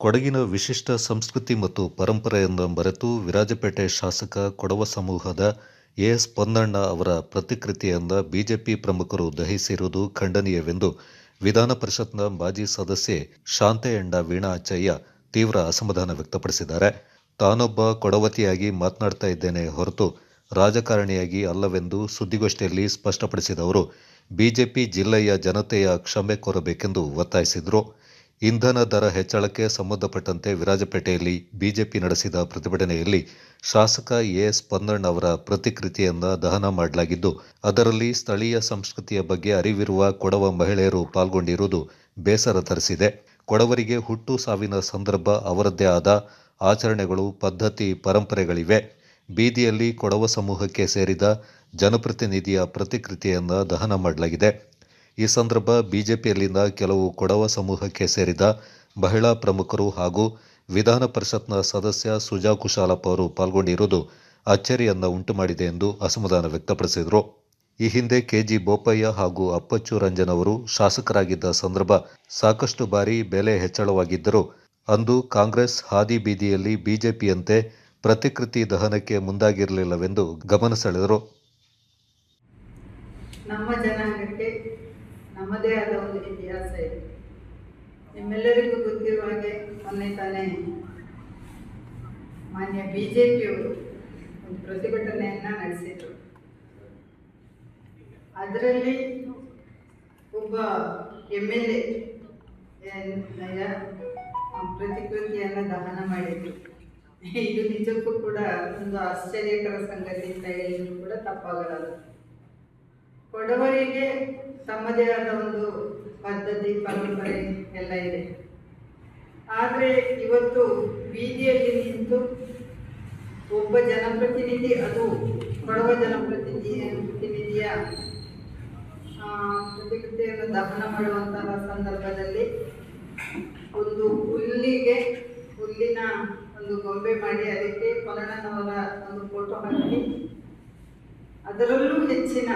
ಕೊಡಗಿನ ವಿಶಿಷ್ಟ ಸಂಸ್ಕೃತಿ ಮತ್ತು ಪರಂಪರೆಯನ್ನು ಮರೆತು ವಿರಾಜಪೇಟೆ ಶಾಸಕ ಕೊಡವ ಸಮೂಹದ ಎಎಸ್ ಪೊನ್ನಣ್ಣ ಅವರ ಪ್ರತಿಕೃತಿಯಿಂದ ಬಿಜೆಪಿ ಪ್ರಮುಖರು ದಹಿಸಿರುವುದು ಖಂಡನೀಯವೆಂದು ವಿಧಾನ ಪರಿಷತ್ನ ಮಾಜಿ ಸದಸ್ಯೆ ಶಾಂತೆಯಂಡ ವೀಣಾಚಯ್ಯ ತೀವ್ರ ಅಸಮಾಧಾನ ವ್ಯಕ್ತಪಡಿಸಿದ್ದಾರೆ. ತಾನೊಬ್ಬ ಕೊಡವತಿಯಾಗಿ ಮಾತನಾಡ್ತಾ ಇದ್ದೇನೆ ಹೊರತು ರಾಜಕಾರಣಿಯಾಗಿ ಅಲ್ಲವೆಂದು ಸುದ್ದಿಗೋಷ್ಠಿಯಲ್ಲಿ ಸ್ಪಷ್ಟಪಡಿಸಿದ ಅವರು ಬಿಜೆಪಿ ಜಿಲ್ಲೆಯ ಜನತೆಯ ಕ್ಷಮೆ ಕೋರಬೇಕೆಂದು ಒತ್ತಾಯಿಸಿದರು. ಇಂಧನ ದರ ಹೆಚ್ಚಳಕ್ಕೆ ಸಂಬಂಧಪಟ್ಟಂತೆ ವಿರಾಜಪೇಟೆಯಲ್ಲಿ ಬಿಜೆಪಿ ನಡೆಸಿದ ಪ್ರತಿಭಟನೆಯಲ್ಲಿ ಶಾಸಕ ಎಎಸ್ ಪೊನ್ನಣ್ಣ ಅವರ ಪ್ರತಿಕೃತಿಯನ್ನು ದಹನ ಮಾಡಲಾಗಿದ್ದು, ಅದರಲ್ಲಿ ಸ್ಥಳೀಯ ಸಂಸ್ಕೃತಿಯ ಬಗ್ಗೆ ಅರಿವಿರುವ ಕೊಡವ ಮಹಿಳೆಯರು ಪಾಲ್ಗೊಂಡಿರುವುದು ಬೇಸರ ತರಿಸಿದೆ. ಕೊಡವರಿಗೆ ಹುಟ್ಟು ಸಾವಿನ ಸಂದರ್ಭ ಅವರದ್ದೇ ಆದ ಆಚರಣೆಗಳು, ಪದ್ಧತಿ, ಪರಂಪರೆಗಳಿವೆ. ಬೀದಿಯಲ್ಲಿ ಕೊಡವ ಸಮೂಹಕ್ಕೆ ಸೇರಿದ ಜನಪ್ರತಿನಿಧಿಯ ಪ್ರತಿಕೃತಿಯನ್ನು ದಹನ ಮಾಡಲಾಗಿದೆ. ಈ ಸಂದರ್ಭ ಬಿಜೆಪಿಯಲ್ಲಿನ ಕೆಲವು ಕೊಡವ ಸಮೂಹಕ್ಕೆ ಸೇರಿದ ಮಹಿಳಾ ಪ್ರಮುಖರು ಹಾಗೂ ವಿಧಾನ ಪರಿಷತ್ನ ಸದಸ್ಯ ಸುಜಾ ಕುಶಾಲಪ್ಪ ಅವರು ಪಾಲ್ಗೊಂಡಿರುವುದು ಅಚ್ಚರಿಯನ್ನ ಉಂಟುಮಾಡಿದೆ ಎಂದು ಅಸಮಾಧಾನ ವ್ಯಕ್ತಪಡಿಸಿದರು. ಈ ಹಿಂದೆ ಕೆಜಿ ಬೋಪಯ್ಯ ಹಾಗೂ ಅಪ್ಪಚ್ಚು ರಂಜನ್ ಅವರು ಶಾಸಕರಾಗಿದ್ದ ಸಂದರ್ಭ ಸಾಕಷ್ಟು ಬಾರಿ ಬೆಲೆ ಹೆಚ್ಚಳವಾಗಿದ್ದರೂ ಅಂದು ಕಾಂಗ್ರೆಸ್ ಹಾದಿ ಬೀದಿಯಲ್ಲಿ ಬಿಜೆಪಿಯಂತೆ ಪ್ರತಿಕೃತಿ ದಹನಕ್ಕೆ ಮುಂದಾಗಿರಲಿಲ್ಲವೆಂದು ಗಮನ ಸೆಳೆದರು. ನಮ್ಮ ಜನಾಂಗಕ್ಕೆ ನಮ್ಮದೇ ಆದ ಒಂದು ಇತಿಹಾಸ ಇದೆ. ನಿಮ್ಮೆಲ್ಲರಿಗೂ ಗೊತ್ತಿರುವ ಹಾಗೆ ಮೊನ್ನೆ ತಾನೇ ಮಾನ್ಯ ಬಿ ಜೆ ಪಿಯವರು ಒಂದು ಪ್ರತಿಭಟನೆಯನ್ನು ನಡೆಸಿದರು. ಅದರಲ್ಲಿ ಒಬ್ಬ ಎಂ ಎಲ್ ಎ ಪ್ರತಿಕೃತಿಯನ್ನು ದಹನ ಮಾಡಿದರು. ಇದು ನಿಜಕ್ಕೂ ಕೂಡ ಒಂದು ಆಶ್ಚರ್ಯಕರ ಸಂಗತಿ ಅಂತ ಹೇಳಿದ್ರು ಕೂಡ ತಪ್ಪಾಗಲ್ಲ ಕೊಡವರಿಗೆ ತಮ್ಮದೇ ಆದ ಒಂದು ಪದ್ಧತಿ, ಪರಂಪರೆ ಎಲ್ಲ ಇದೆ. ಆದರೆ ಇವತ್ತು ಬೀದಿಯಲ್ಲಿ ನಿಂತು ಒಬ್ಬ ಜನಪ್ರತಿನಿಧಿ, ಅದು ಕೊಡವ ಜನಪ್ರತಿನಿಧಿ ಪ್ರತಿನಿಧಿಯ ಪ್ರತಿಕೃತಿಯನ್ನು ದಹನ ಮಾಡುವಂತಹ ಸಂದರ್ಭದಲ್ಲಿ ಒಂದು ಹುಲ್ಲಿಗೆ, ಹುಲ್ಲಿನ ಒಂದು ಗೊಂಬೆ ಮಾಡಿ ಅದಕ್ಕೆ ಪೊನ್ನಣ್ಣನವರ ಒಂದು ಫೋಟೋ ಹಾಕಿ, ಅದರಲ್ಲೂ ಹೆಚ್ಚಿನ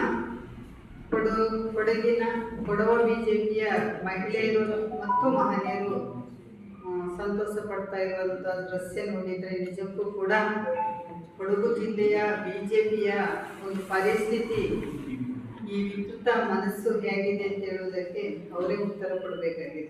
ಕೊಡ, ಕೊಡಗಿನ ಕೊಡವ ಬಿಜೆಪಿಯ ಮಹಿಳೆಯರು ಮತ್ತು ಮಹನೀಯರು ಸಂತೋಷ ಪಡ್ತಾ ಇರುವಂಥ ದೃಶ್ಯ ನೋಡಿದರೆ ನಿಜಕ್ಕೂ ಕೂಡ ಕೊಡಗು ಜಿಲ್ಲೆಯ ಬಿಜೆಪಿಯ ಒಂದು ಪರಿಸ್ಥಿತಿ ಈ ವಿಕೃತ ಮನಸ್ಸು ಹೇಗಿದೆ ಅಂತ ಹೇಳುವುದಕ್ಕೆ ಅವರೇ ಉತ್ತರ ಕೊಡಬೇಕಾಗಿದೆ.